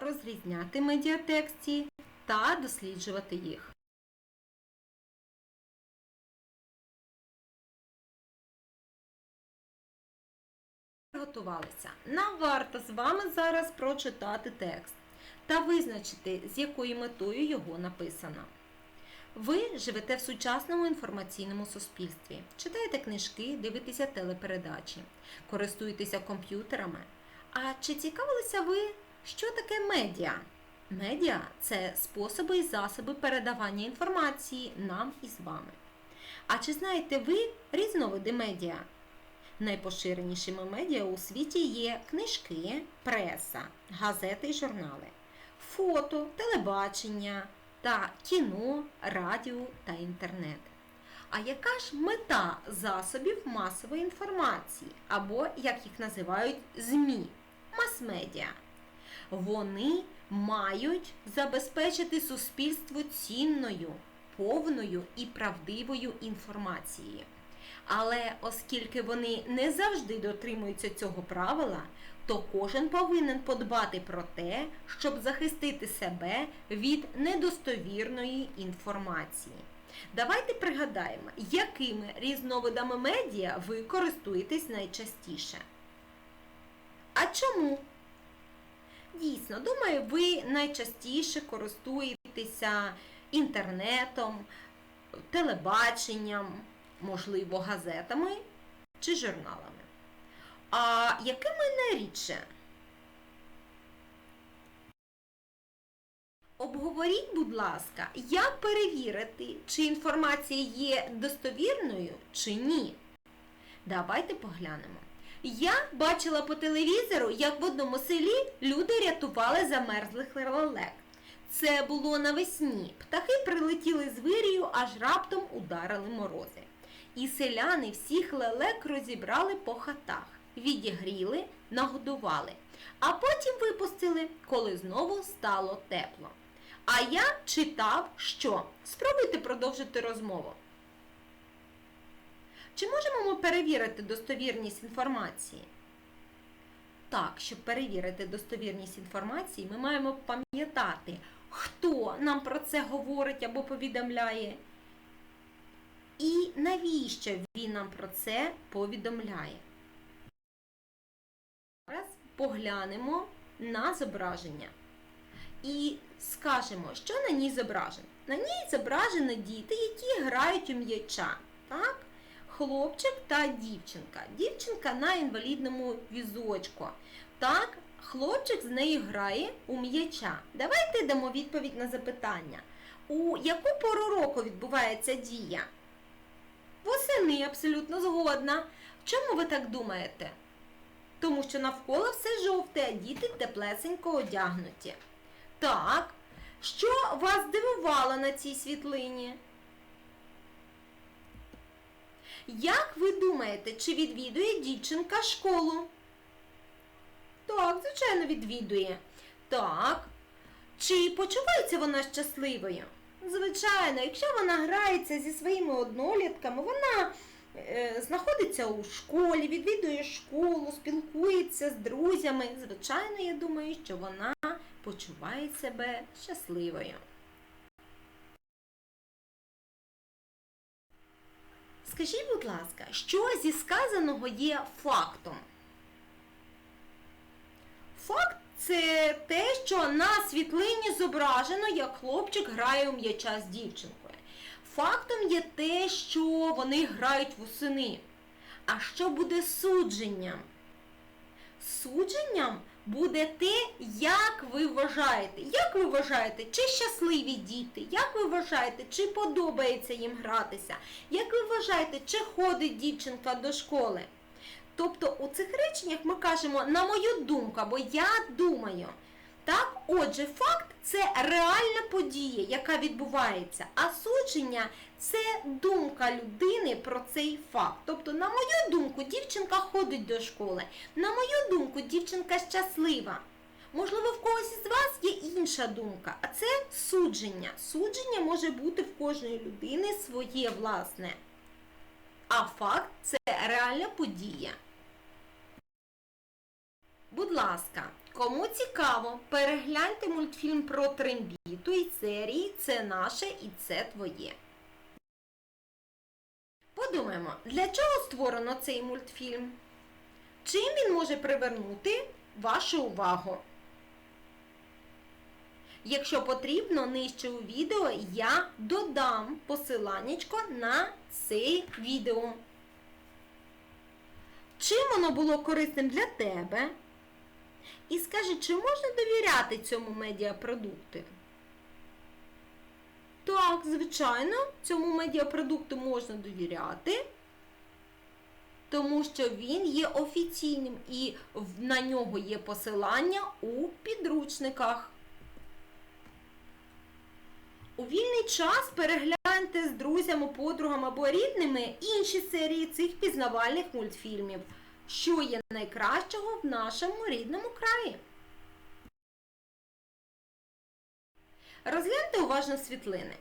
розрізняти медіатексті та досліджувати їх. Готувалися. Нам варто з вами зараз прочитати текст та визначити, з якою метою його написано. Ви живете в сучасному інформаційному суспільстві, читаєте книжки, дивитеся телепередачі, користуєтеся комп'ютерами. А чи цікавилися ви, що таке медіа? Медіа це способи і засоби передавання інформації нам і з вами. А чи знаєте ви різновиди медіа? Найпоширенішими медіа у світі є книжки, преса, газети і журнали, фото, телебачення та кіно, радіо та інтернет. А яка ж мета засобів масової інформації, або, як їх називають, ЗМІ, мас-медіа? Вони мають забезпечити суспільство цінною, повною і правдивою інформацією. Але оскільки вони не завжди дотримуються цього правила, то кожен повинен подбати про те, щоб захистити себе від недостовірної інформації. Давайте пригадаємо, якими різновидами медіа ви користуєтесь найчастіше. А чому? Дійсно, думаю, ви найчастіше користуєтеся інтернетом, телебаченням, можливо, газетами чи журналами. А якими найрідше? Обговоріть, будь ласка, як перевірити, чи інформація є достовірною чи ні. Давайте поглянемо. Я бачила по телевізору, як в одному селі люди рятували замерзлих лелек. Це було навесні. Птахи прилетіли з вирію, аж раптом ударили морози. І селяни всіх лелек розібрали по хатах, відігріли, нагодували, а потім випустили, коли знову стало тепло. А я читав, що спробуйте продовжити розмову. Чи можемо ми перевірити достовірність інформації? Так, щоб перевірити достовірність інформації, ми маємо пам'ятати, хто нам про це говорить або повідомляє, і навіщо він нам про це повідомляє. Зараз поглянемо на зображення і скажемо, що на ній зображено. На ній зображено діти, які грають у м'яча. Так? Хлопчик та дівчинка. Дівчинка на інвалідному візочку. Так, хлопчик з нею грає у м'яча. Давайте дамо відповідь на запитання. У яку пору року відбувається дія? Восени абсолютно згодна. Чому ви так думаєте? Тому що навколо все жовте, а діти теплесенько одягнуті. Так, що вас здивувало на цій світлині? Як ви думаєте, чи відвідує дівчинка школу? Так, звичайно, відвідує. Так. Чи почувається вона щасливою? Звичайно, якщо вона грається зі своїми однолітками, вона е, знаходиться у школі, відвідує школу, спілкується з друзями. Звичайно, я думаю, що вона почуває себе щасливою. Скажіть, будь ласка, що зі сказаного є фактом? Факт це те, що на світлині зображено, як хлопчик грає у м'яча з дівчинкою. Фактом є те, що вони грають восени. А що буде судженням? Судженням буде те, як ви вважаєте. Як ви вважаєте, чи щасливі діти? Як ви вважаєте, чи подобається їм гратися? Як ви вважаєте, чи ходить дівчинка до школи? Тобто у цих реченнях ми кажемо на мою думку, або я думаю. Так, отже, факт це реальна подія, яка відбувається, а судження це думка людини про цей факт. Тобто, на мою думку, дівчинка ходить до школи. На мою думку, дівчинка щаслива. Можливо, в когось із вас є інша думка, а це судження. Судження може бути в кожної людини своє власне. А факт це реальна подія. Будь ласка, кому цікаво, перегляньте мультфільм про трембіту і серії Це наше і це твоє. Подумаємо, для чого створено цей мультфільм? Чим він може привернути вашу увагу? Якщо потрібно, нижче у відео я додам посиланнячко на це відео. Чим воно було корисним для тебе? І скажи, чи можна довіряти цьому медіапродукту? Так, звичайно, цьому медіапродукту можна довіряти, тому що він є офіційним і на нього є посилання у підручниках. У вільний час перегляньте з друзями, подругами або рідними інші серії цих пізнавальних мультфільмів, що є найкращого в нашому рідному краї. Розгляньте уважно світлини.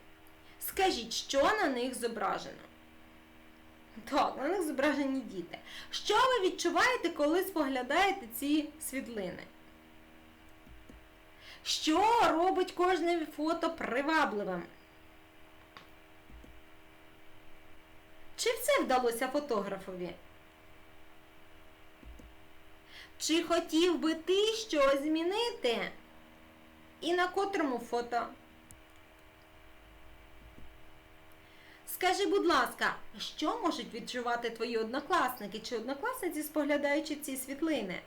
Скажіть, що на них зображено? Так, на них зображені діти. Що ви відчуваєте, коли споглядаєте ці світлини? Що робить кожне фото привабливим? Чи все вдалося фотографові? Чи хотів би ти щось змінити? І на котрому фото? Скажи, будь ласка, що можуть відчувати твої однокласники чи однокласниці, споглядаючи ці світлини?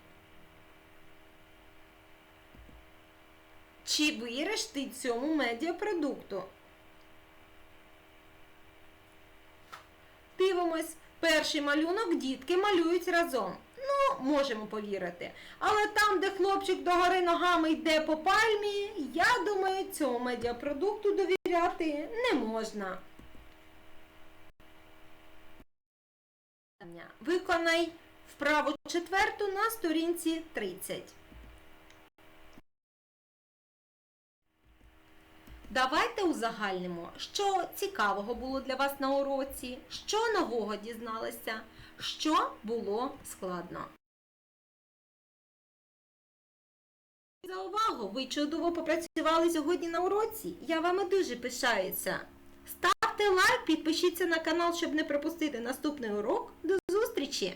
Чи віриш ти цьому медіапродукту? Дивимось, перший малюнок дітки малюють разом. Можемо повірити. Але там, де хлопчик догори ногами йде по пальмі, я думаю, цьому медіапродукту довіряти не можна. Виконай вправу четверту на сторінці 30. Давайте узагальнимо, що цікавого було для вас на уроці, що нового дізналися, що було складно. За увагу! Ви чудово попрацювали сьогодні на уроці. Я вами дуже пишаюся. Ставте лайк, підпишіться на канал, щоб не пропустити наступний урок. До зустрічі!